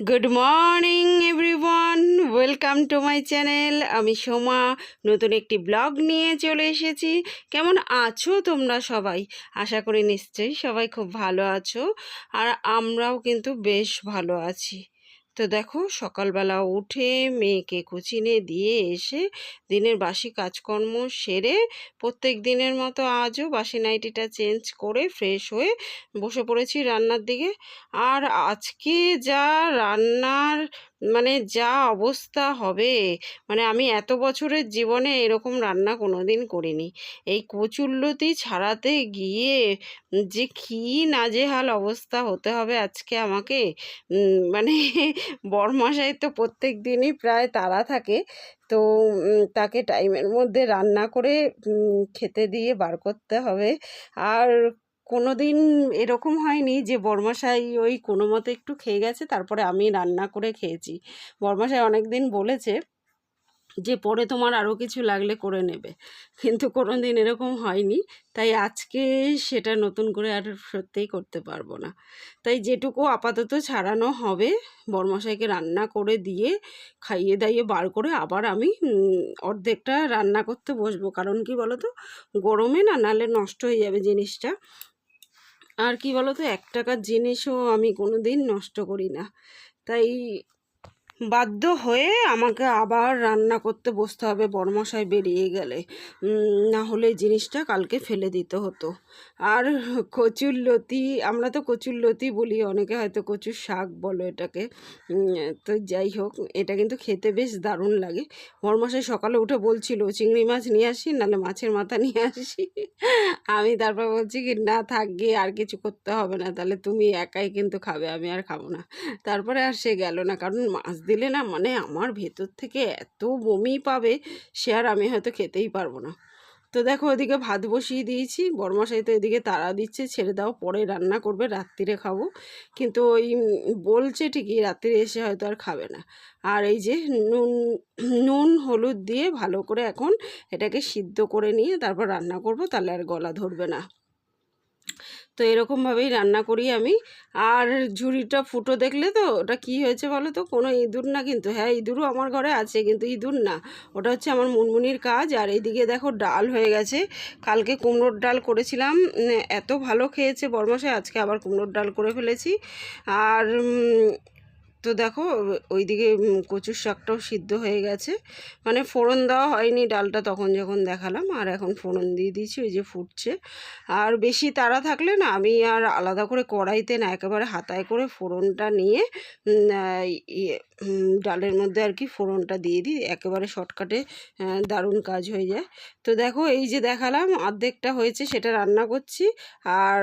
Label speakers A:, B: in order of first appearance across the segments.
A: Good morning everyone welcome to my channel আমি সোমা। নতুন একটি ব্লগ নিয়ে চলে এসেছি। কেমন আছো তোমরা সবাই? আশা করি নিশ্চয়ই সবাই খুব ভালো আছো। আর আমরাও কিন্তু বেশ ভালো আছি। তো দেখো সকালবেলা উঠে মেয়েকে কোচিনে দিয়ে এসে দিনের বাসি কাজকর্ম সেরে প্রত্যেক দিনের মতো আজও বাসি নাইটিটা চেঞ্জ করে ফ্রেশ হয়ে বসে পড়েছি রান্নার দিকে। আর আজকে যা রান্নার মানে যা অবস্থা হবে মানে আমি এত বছরের জীবনে এরকম রান্না কোনো দিন করিনি। এই কচুল্লতি ছাড়াতে গিয়ে যে কী নাজেহাল অবস্থা হতে হবে আজকে আমাকে মানে বরমশাই তো প্রত্যেক দিনই প্রায় তাড়া থাকে। তো তাকে টাইমের মধ্যে রান্না করে খেতে দিয়ে বার করতে হবে। আর কোনো দিন এরকম হয়নি যে বরমশাই ওই কোনো মতে একটু খেয়ে গেছে, তারপরে আমি রান্না করে খেয়েছি। বরমশাই অনেক দিন বলেছে যে, পরে তোমার আরও কিছু লাগলে করে নেবে। কিন্তু কোনো দিন এরকম হয়নি, তাই আজকে সেটা নতুন করে আর সত্যিই করতে পারব না। তাই যেটুকু আপাতত ছাড়ানো হবে, বরমশাইকে রান্না করে দিয়ে খাইয়ে দাইয়ে বার করে আবার আমি অর্ধেকটা রান্না করতে বসবো। কারণ কি বলো তো গরমে না, নালে নষ্ট হয়ে যাবে জিনিসটা। আর কি বলো তো এক টাকার জিনিসও আমি কোনো দিন নষ্ট করি না। তাই বাধ্য হয়ে আমাকে আবার রান্না করতে বসতে হবে বড়মশাই বেরিয়ে গেলে। না হলে জিনিসটা কালকে ফেলে দিতে হতো। আর কচুর লতি, আমরা তো কচুর লতি বলি, অনেকে হয়তো কচুর শাক বলো এটাকে। তো যাই হোক, এটা কিন্তু খেতে বেশ দারুণ লাগে। বড়মশাই সকালে উঠে বলছিল, চিংড়ি মাছ নিয়ে আসি, নাহলে মাছের মাথা নিয়ে আসি। আমি তারপর বলছি কি, না থাক আর কিছু করতে হবে না, তাহলে তুমি একাই কিন্তু খাবে, আমি আর খাব না। তারপরে আর সে গেল না, কারণ মাছ দিলে না মানে আমার ভেতর থেকে এত বমি পাবে, সে আর আমি হয়তো খেতেই পারব না। তো দেখো ওদিকে ভাত বসিয়ে দিয়েছি। বরমশাই তো এদিকে তাড়া দিচ্ছে, ছেড়ে দাও, পরে রান্না করবে রাত্রিরে খাব। কিন্তু ওই বলছে ঠিকই রাত্রিরে এসে হয়তো আর খাবে না। আর এই যে নুন নুন, হলুদ দিয়ে ভালো করে এখন এটাকে সিদ্ধ করে নিয়ে তারপর রান্না করব, তাহলে আর গলা ধরবে না। তো এরকমভাবেই রান্না করি আমি। আর ঝুড়িটা ফুটো দেখলে তো, ওটা কি হয়েছে বলো তো? কোনো ইঁদুর না কিন্তু হ্যাঁ ইঁদুরও আমার ঘরে আছে কিন্তু ইঁদুর না। ওটা হচ্ছে আমার মুনমুনির কাজ। আর এইদিকে দেখো ডাল হয়ে গেছে। কালকে কুমড়োর ডাল করেছিলাম। এত ভালো খেয়েছে বরমাসে আজকে আবার কুমড়োর ডাল করে ফেলেছি। আর তো দেখো, ওইদিকে কচুর শাকটাও সিদ্ধ হয়ে গেছে। মানে ফোড়ন দেওয়া হয়নি ডালটা তখন যখন দেখালাম, আর এখন ফোড়ন দিয়ে দিয়েছি, ওই যে ফুটছে। আর বেশি তাড়া থাকলে না, আমি আর আলাদা করে কড়াইতে না, একেবারে হাতায় করে ফোড়নটা নিয়ে ইয়ে ডালের মধ্যে আর কি ফোড়নটা দিয়ে দিই। একেবারে শর্টকাটে দারুণ কাজ হয়ে যায়। তো দেখো, এই যে দেখালাম, অর্ধেকটা হয়েছে, সেটা রান্না করছি। আর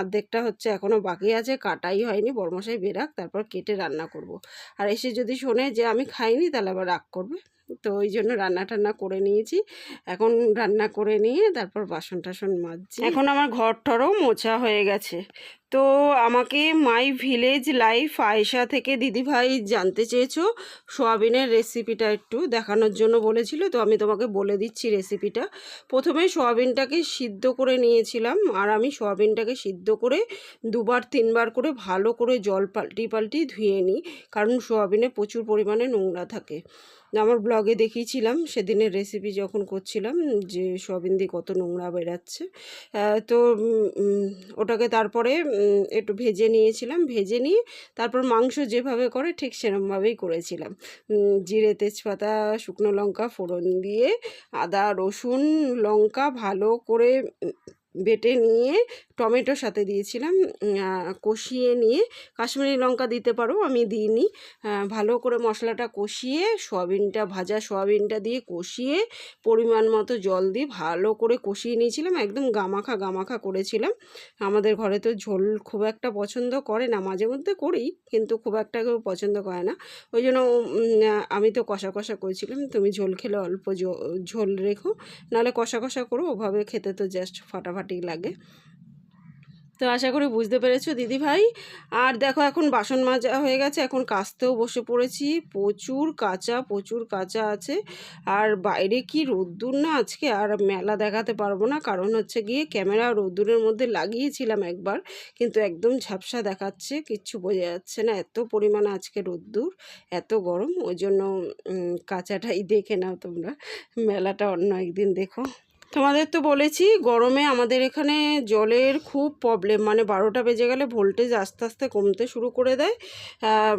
A: অর্ধেকটা হচ্ছে এখনও বাকি আছে, কাটাই হয়নি বরমশাই বেরাক, তারপর কেটে রান্না করব। আর এসে যদি শোনে যে আমি খাইনি, তাহলে আবার রাগ করবে। তো ওই জন্য রান্না টান্না করে নিয়েছি। এখন রান্না করে নিয়ে তারপর বাসন টাসন মাজছি। এখন আমার ঘর টরও মোছা হয়ে গেছে। তো আমাকে মাই ভিলেজ লাইফ আয়সা থেকে দিদিভাই জানতে চেয়েছো। সোয়াবিনের রেসিপিটা একটু দেখানোর জন্য বলেছিল, তো আমি তোমাকে বলে দিচ্ছি রেসিপিটা প্রথমে সোয়াবিনটাকে সিদ্ধ করে নিয়েছিলাম, আর আমি সোয়াবিনটাকে সিদ্ধ করে দুবার, তিনবার করে ভালো করে জল পাল্টি পাল্টি ধুয়ে নিই, কারণ সোয়াবিনে প্রচুর পরিমাণে নোংরা থাকে। আমার ব্লগে দেখিয়েছিলাম সেদিনের রেসিপি যখন করছিলাম, যে সোয়াবিন দিয়ে কত নোংরা বেরাচ্ছে তো ওটাকে তারপরে একটু ভেজে নিয়েছিলাম, ভেজে নিয়ে তারপর মাংস যেভাবে করে ঠিক সেরমভাবেই করেছিলাম। জিরে তেজপাতা, শুকনো লঙ্কা ফোড়ন দিয়ে আদা, রসুন, লঙ্কা ভালো করে বেটে নিয়ে টমেটোর সাথে দিয়েছিলাম। কষিয়ে নিয়ে কাশ্মীরি লঙ্কা দিতে পারো, আমি দিইনি। ভালো করে মশলাটা কষিয়ে, সয়াবিনটা, ভাজা সয়াবিনটা দিয়ে কষিয়ে পরিমাণ মতো জল দিয়ে ভালো করে কষিয়ে নিয়েছিলাম। একদম গামাখা গামাখা করেছিলাম। আমাদের ঘরে তো ঝোল খুব একটা পছন্দ করে না, মাঝে মধ্যে করি, কিন্তু খুব একটা কেউ পছন্দ করে না। ওই জন্য আমি তো কষা কষা করেছিলাম। তুমি ঝোল খেলে অল্প ঝোল রেখো, নাহলে কষা কষা করো, ওভাবে খেতে তো জাস্ট ফাটাফাটি লাগে। তো আশা করি বুঝতে পেরেছ, দিদি ভাই। আর দেখো, এখন বাসন মাজা হয়ে গেছে। এখন কাচতেও বসে পড়েছি। প্রচুর কাঁচা প্রচুর কাঁচা আছে। আর বাইরে কি রোদ্দুর না আজকে? আর মেলা দেখাতে পারব না। কারণ হচ্ছে গিয়ে ক্যামেরা রোদ্দুরের মধ্যে লাগিয়েছিলাম একবার। কিন্তু একদম ঝাপসা দেখাচ্ছে, কিচ্ছু বোঝা যাচ্ছে না। এত পরিমাণে আজকে রোদ্দুর, এত গরম। ওই জন্য কাঁচাটাই দেখে নাও তোমরা। মেলাটা অন্য একদিন দেখো। তোমাদের তো বলেছি, গরমে আমাদের এখানে জলের খুব প্রবলেম মানে বারোটা বেজে গেলে ভোল্টেজ আস্তে আস্তে কমতে শুরু করে দেয়।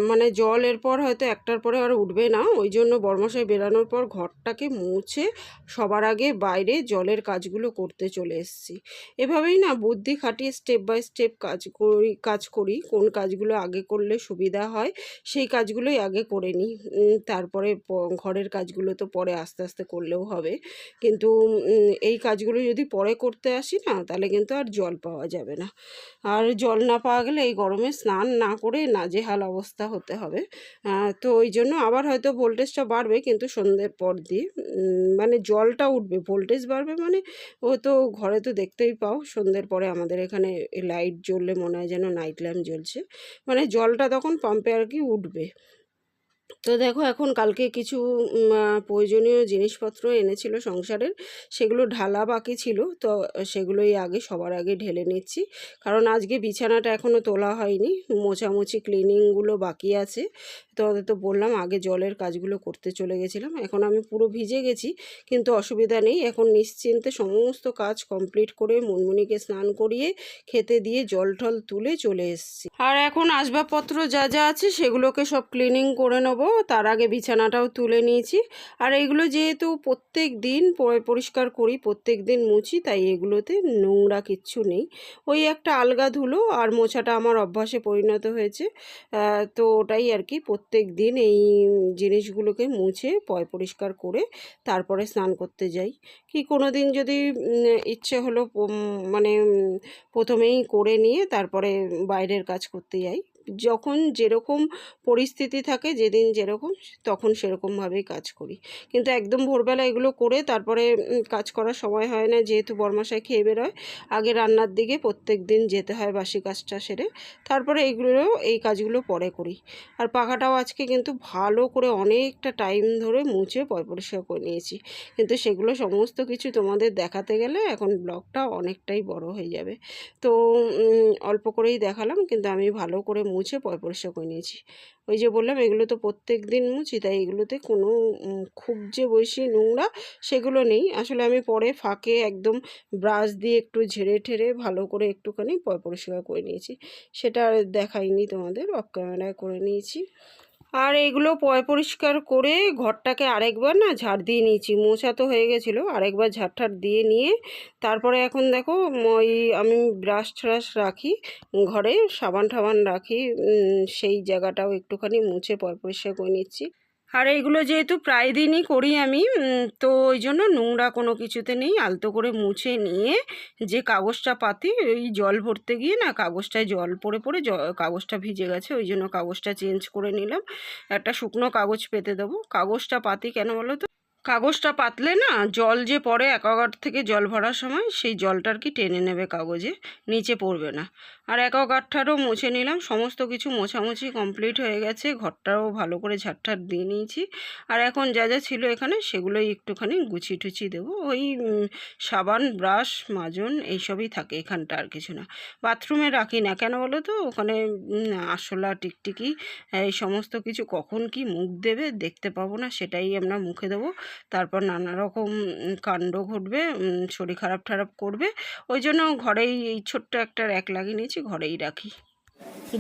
A: মানে জল এরপর হয়তো একটার পরে আর উঠবে না। ওই জন্য বর্মশাই বেরানোর পর ঘরটাকে মুছে সবার আগে বাইরে জলের কাজগুলো করতে চলে এসেছি। এভাবেই না বুদ্ধি খাটিয়ে স্টেপ বাই স্টেপ কাজ করি কাজ করি। কোন কাজগুলো আগে করলে সুবিধা হয়, সেই কাজগুলোই আগে করে নিই। তারপরে ঘরের কাজগুলো তো পরে আস্তে আস্তে করলেও হবে। কিন্তু এই কাজগুলো যদি পরে করতে আসি না, তাহলে কিন্তু আর জল পাওয়া যাবে না। আর জল না পাওয়া গেলে এই গরমে স্নান না করে নাজেহাল অবস্থা হতে হবে। তো ওই জন্য আবার হয়তো ভোল্টেজটা বাড়বে, কিন্তু সন্ধ্যের পর দিয়ে মানে জলটা উঠবে। ভোল্টেজ বাড়বে মানে ও তো ঘরে তো দেখতেই পাও, সন্ধ্যের পরে আমাদের এখানে লাইট জ্বললে মনে হয় যেন নাইট ল্যাম্প জ্বলছে। মানে জলটা তখন পাম্পে আর কি উঠবে। তো দেখো এখন কালকে কিছু প্রয়োজনীয় জিনিসপত্র এনেছিল সংসারের, সেগুলো ঢালা বাকি ছিল, তো সেগুলোই আগে, সবার আগে ঢেলে নিচ্ছি। কারণ আজকে বিছানাটা এখনও তোলা হয়নি, মোছামুছি ক্লিনিংগুলো বাকি আছে। তো তোমাদের তো বললাম, আগে জলের কাজগুলো করতে চলে গেছিলাম, এখন আমি পুরো ভিজে গেছি, কিন্তু অসুবিধা নেই। এখন নিশ্চিন্তে সমস্ত কাজ কমপ্লিট করে মুনমুনিকে স্নান করিয়ে, খেতে দিয়ে জল টল তুলে চলে এসেছি। আর এখন আসবাবপত্র যা যা আছে, সেগুলোকে সব ক্লিনিং করে নেব। তার আগে বিছানাটাও তুলে নিয়েছি। আর এগুলো যেহেতু প্রত্যেক দিন পরিষ্কার করি, প্রত্যেক দিন মুছি, তাই এগুলোতে নোংরা কিচ্ছু নেই। ওই একটা আলগা ধুলো আর মোছাটা আমার অভ্যাসে পরিণত হয়েছে। তো ওটাই আর কি, প্রত্যেক দিন এই জিনিসগুলোকে মুছে, পয়, পরিষ্কার করে তারপরে স্নান করতে যাই। কি কোনো দিন যদি ইচ্ছে হলো মানে প্রথমেই করে নিয়ে তারপরে বাইরের কাজ করতে যাই। যখন যেরকম পরিস্থিতি থাকে, যেদিন যেরকম, তখন সেরকমভাবেই কাজ করি। কিন্তু একদম ভোরবেলা এগুলো করে তারপরে কাজ করার সময় হয় না, যেহেতু বরমাসায় খেয়ে বেরোয়, আগে রান্নার দিকে প্রত্যেক দিন যেতে হয় বাসি কাজটা সেরে, তারপরে এইগুলো, এই কাজগুলো পরে করি। আর পাখাটাও আজকে কিন্তু ভালো করে অনেকটা টাইম ধরে মুছে পরিষ্কার করে নিয়েছি। কিন্তু সেগুলো সমস্ত কিছু তোমাদের দেখাতে গেলে এখন ব্লগটা অনেকটাই বড় হয়ে যাবে। তো অল্প করেই দেখালাম, কিন্তু আমি ভালো করে মুছে পরিষ্কার করে নিয়েছি। ওই যে বললাম, এগুলো তো প্রত্যেক দিন মুছি, তাই এগুলোতে কোনো খুব যে বেশি নোংরা সেগুলো নেই। আসলে আমি পরে ফাঁকে একদম ব্রাশ দিয়ে একটু ঝেড়ে ঠেড়ে ভালো করে একটুখানি পরিষ্কার করে নিয়েছি। সেটা আর দেখাইনি তোমাদের, অফ ক্যামেরায় করে নিয়েছি। আর এগুলো পয় পরিষ্কার করে ঘরটাকে আরেকবার না ঝাড় দিয়ে নিয়েছি। মোছা তো হয়ে গেছিল, আরেকবার ঝাড় ঠাড় দিয়ে নিয়ে তারপরে এখন দেখো ওই আমি ব্রাশ ট্রাশ রাখি, ঘরে সাবান ঠাবান রাখি সেই জায়গাটাও একটুখানি মুছে পয় পরিষ্কার করে নিচ্ছি। আর এইগুলো যেহেতু প্রায় দিনই করি আমি তো ওই জন্য নোংরা কোনো কিছুতে নেই, আলতো করে মুছে নিয়ে যে কাগজটা পাতি, ওই জল ভরতে গিয়ে না কাগজটায় জল পড়ে পড়ে কাগজটা ভিজে গেছে, ওই জন্য কাগজটা চেঞ্জ করে নিলাম। একটা শুকনো কাগজ পেতে দেবো। কাগজটা পাতি কেন বলো তো? কাগজটা পাতলে না জল যে পড়ে অ্যাকোয়াগার্ড থেকে জল ভরার সময়, সেই জলটা আর কি টেনে নেবে কাগজে? নিচে পড়বে না। আর অ্যাকোয়াগার্ডটারও মুছে নিলাম। সমস্ত কিছু মোছামুছি কমপ্লিট হয়ে গেছে। ঘরটাও ভালো করে ঝাড়ঠাট দিয়ে নিয়েছি। আর এখন যা যা ছিল এখানে, সেগুলোই একটুখানি গুছিয়ে টুচিয়ে দেবো। ওই সাবান, ব্রাশ, মাজন, এইসবই থাকে এখানটা আর কিছু না। বাথরুমে রাখি না। কেন বলো তো? ওখানে আরশোলা, টিকটিকি, এই সমস্ত কিছু কখন কি মুখ দেবে দেখতে পাবো না, সেটাই আমরা মুখে দেবো। তারপর নানা রকম কাণ্ড ঘটবে শরীর খারাপ টারাপ করবে। ওই জন্য ঘরেই এই ছোট্ট একটা র্যাক লাগিয়ে নিয়েছি, ঘরেই রাখি।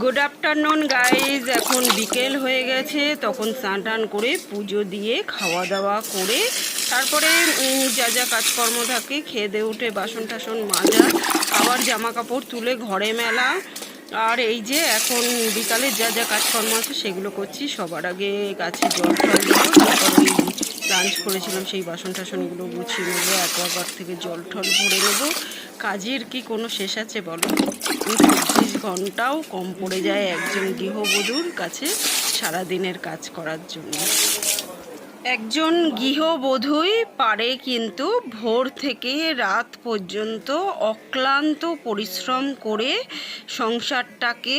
A: গুড আফটারনুন গাইজ এখন বিকেল হয়ে গেছে। তখন স্নান টান করে পুজো দিয়ে খাওয়া দাওয়া করে, তারপরে যা যা কাজকর্ম থাকে, খেয়ে দিয়ে উঠে বাসন টাসন মাজা, আবার জামা কাপড় তুলে ঘরে মেলা। আর এই যে এখন বিকালে যা যা কাজকর্ম আছে, সেগুলো করছি। সবার আগে গাছে জল টল দেবো লাঞ্চ করেছিলাম সেই বাসন টাসনগুলো গুছিয়ে নেব অ্যাকোয়াগার্ড থেকে জল টল ভরে নেব। কাজের কি কোনো শেষ আছে বলো? চব্বিশ ঘন্টাও কম পড়ে যায় একজন গৃহবধূর কাছে সারাদিনের কাজ করার জন্য। একজন গৃহবধূই পারে কিন্তু ভোর থেকে রাত পর্যন্ত অক্লান্ত পরিশ্রম করে সংসারটাকে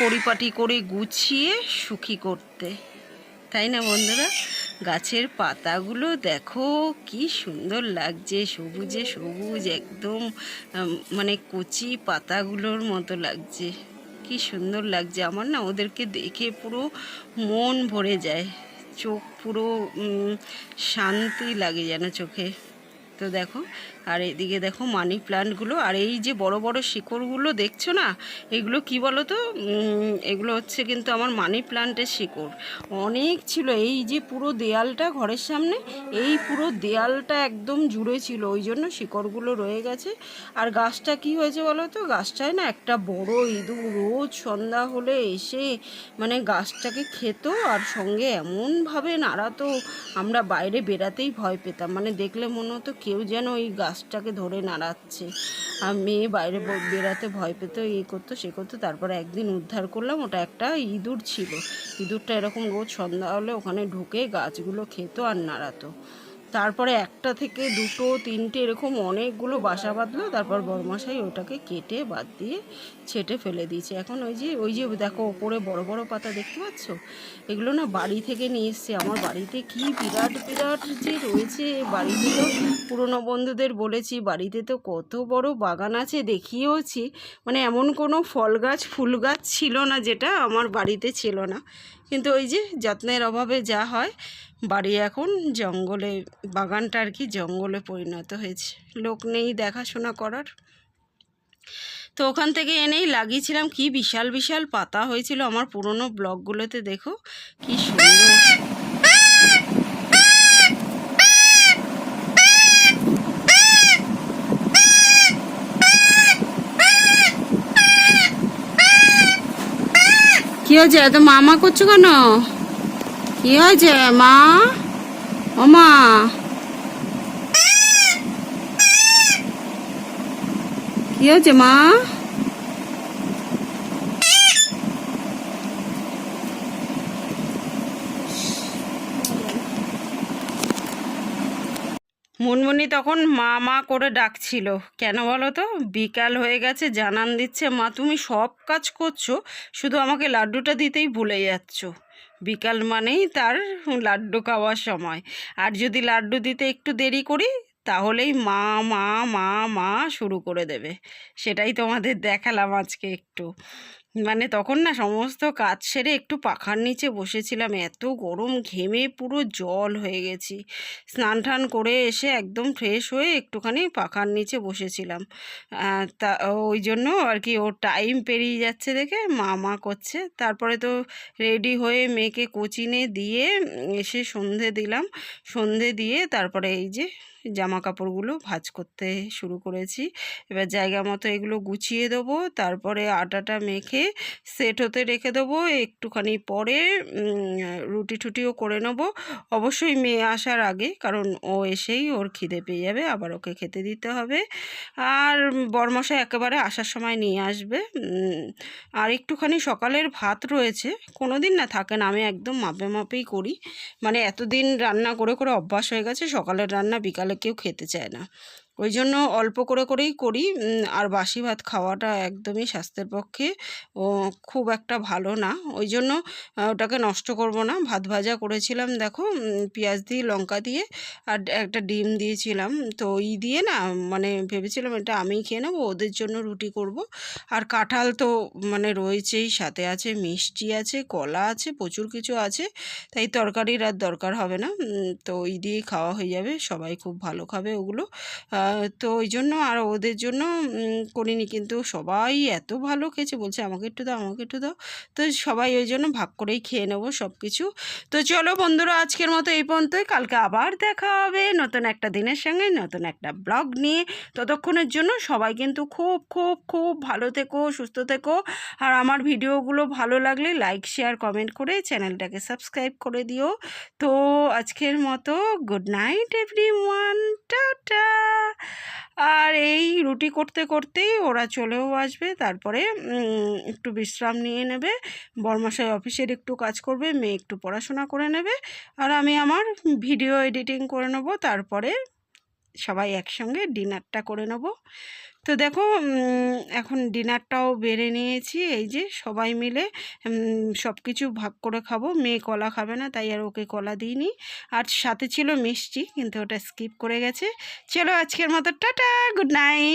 A: পরিপাটি করে গুছিয়ে সুখী করতে। তাই না বন্ধুরা? গাছের পাতাগুলো দেখো, কি সুন্দর লাগছে, সবুজে সবুজ একদম মানে কচি পাতাগুলোর মতো লাগছে। কি সুন্দর লাগছে। আমার না ওদেরকে দেখে পুরো মন ভরে যায়। চোখ পুরো শান্তি লাগে যেন চোখে। তো দেখো আর এদিকে দেখো মানি প্লান্টগুলো, আর এই যে বড় বড় শিকড়গুলো দেখছ না, এগুলো কি বলো তো এগুলো হচ্ছে কিন্তু আমার মানি প্লান্টের শিকড়। অনেক ছিল, এই যে পুরো দেয়ালটা ঘরের সামনে, এই পুরো দেয়ালটা একদম জুড়ে ছিল, ওই জন্য শিকড়গুলো রয়ে গেছে। আর গাছটা কি হয়েছে বলো তো গাছটায় না একটা বড় ইঁদুর রোজ সন্ধ্যা হলে এসে মানে গাছটাকে খেত, আর সঙ্গে এমনভাবে নাড়াতো, আমরা বাইরে বেরাতেই ভয় পেতাম। মানে দেখলে মনে হতো কেউ যেন ওই গাছটাকে ধরে নাড়াচ্ছে। আর মেয়ে বাইরে বেড়াতে ভয় পেতো এই করতো, সে করতো। তারপরে একদিন উদ্ধার করলাম, ওটা একটা ইঁদুর ছিল। ইঁদুরটা এরকম রোজ সন্ধ্যা হলে ওখানে ঢুকে গাছগুলো খেতো আর নাড়াতো। তারপরে একটা থেকে দুটো, তিনটে এরকম অনেকগুলো বাসা বাঁধলো। তারপর বড়মশাই ওটাকে কেটে বাদ দিয়ে ছেটে ফেলে দিয়েছে। এখন ওই যে ওই যে দেখো ওপরে বড় বড় পাতা দেখতে পাচ্ছ? এগুলো না বাড়ি থেকে নিয়ে এসছে। আমার বাড়িতে কি বিরাট বিরাট যে রয়েছে বাড়িতে তো পুরনো বন্ধুদের বলেছি, বাড়িতে তো কত বড় বাগান আছে দেখিয়েওছি। মানে এমন কোনো ফল গাছ, ফুল গাছ ছিল না যেটা আমার বাড়িতে ছিল না। কিন্তু ওই যে যত্নের অভাবে যা হয়, বাড়ি এখন জঙ্গলে, বাগানটা আর কি জঙ্গলে পরিণত হয়েছে। লোক নেই দেখাশোনা করার। তো ওখান থেকে এনেই লাগিয়েছিলাম। কি বিশাল বিশাল পাতা হয়েছিল আমার পুরনো ব্লগগুলোতে, দেখো। কি সুন্দর। কি হয়েছে? এত মামা করছ কেন? কি হয়েছে মা? ও মা। কি হয়েছে মা। মুনমুনি তখন মা মা করে ডাকছিল। কেন বলো তো? বিকাল হয়ে গেছে, জানান দিচ্ছে, মা, তুমি সব কাজ করছ, শুধু আমাকে লাড্ডুটা দিতেই ভুলে যাচ্ছ। বিকাল মানেই তার লাড্ডু খাওয়ার সময়। আর যদি লাড্ডু দিতে একটু দেরি করি তাহলেই মা মা মা মা শুরু করে দেবে। সেটাই তোমাদের দেখালাম আজকে একটু। মানে তখন না সমস্ত কাজ সেরে একটু পাখার নিচে বসেছিলাম, এত গরম ঘেমে পুরো জল হয়ে গেছি। স্নান টান করে এসে একদম ফ্রেশ হয়ে একটুখানি পাখার নিচে বসেছিলাম। তা ওই জন্য আর কি ওর টাইম পেরিয়ে যাচ্ছে দেখে মা মা করছে। তারপরে তো রেডি হয়ে মেয়েকে কোচিনে দিয়ে এসে সন্ধে দিলাম। সন্ধে দিয়ে তারপরে এই যে জামা কাপড়গুলো ভাজ করতে শুরু করেছি। এবার জায়গা মতো এগুলো গুছিয়ে দেবো, তারপরে আটাটা মেখে সেট হতে রেখে দেবো। একটুখানি পরে রুটি টুটিও করে নেব। অবশ্যই মেয়ে আসার আগে, কারণ ও এসেই ওর খিদে পেয়ে যাবে, আবার ওকে খেতে দিতে হবে। আর বরমশাই একেবারে আসার সময় নিয়ে আসবে। আর একটুখানি সকালের ভাত রয়েছে কোনো দিন না থাকে না, আমি একদম মাপে মাপেই করি। মানে এতদিন রান্না করে করে অভ্যাস হয়ে গেছে, সকালের রান্না বিকালে কেউ খেতে চায় না। ওই জন্য অল্প করে, করেই করি। আর বাসি ভাত খাওয়াটা একদমই স্বাস্থ্যের পক্ষে খুব একটা ভালো না। ওই জন্য ওটাকে নষ্ট করব না। ভাত ভাজা করেছিলাম, দেখো পেঁয়াজ দিয়ে, লঙ্কা দিয়ে, আর একটা ডিম দিয়েছিলাম। তো ওই দিয়ে না মানে ভেবেছিলাম এটা আমিই খেয়ে নেব, ওদের জন্য রুটি করব। আর কাঁঠাল তো মানে রয়েছেই, সাথে আছে মিষ্টি আছে, কলা আছে, প্রচুর কিছু আছে। তাই তরকারির আর দরকার হবে না। তো ওই দিয়েই খাওয়া হয়ে যাবে। সবাই খুব ভালো খাবে ওগুলো। তো ওই জন্য আর ওদের জন্য করিনি। কিন্তু সবাই এত ভালো খেয়েছে, বলছে আমাকে একটু দাও, আমাকে একটু দাও। তো সবাই ওই জন্য ভাগ করেই খেয়ে নেব সব কিছু তো চলো বন্ধুরা, আজকের মতো এই পর্যন্তই। কালকে আবার দেখা হবে নতুন একটা দিনের সঙ্গে, নতুন একটা ব্লগ নিয়ে। ততক্ষণের জন্য সবাই কিন্তু খুব খুব খুব ভালো থেকো, সুস্থ থেকো। আর আমার ভিডিওগুলো ভালো লাগলে লাইক, শেয়ার, কমেন্ট করে চ্যানেলটাকে সাবস্ক্রাইব করে দিও। তো আজকের মতো good night every one ta ta! আর এই রুটি করতে করতেই ওরা চলেও আসবে। তারপরে একটু বিশ্রাম নিয়ে নেবে। বরমাসায় অফিসের একটু কাজ করবে, মেয়ে একটু পড়াশোনা করে নেবে। আর আমি আমার ভিডিও এডিটিং করে নেব। তারপরে সবাই একসঙ্গে ডিনারটা করে নেব। তো দেখো এখন ডিনারটাও বেড়ে নিয়েছি। এই যে সবাই মিলে সব কিছু ভাগ করে খাব। মেয়ে কলা খাবে না, তাই আর ওকে কলা দিইনি। আর সাথে ছিল মিষ্টি, কিন্তু ওটা স্কিপ করে গেছে। চলো আজকের মতো, টাটা, গুড নাইট।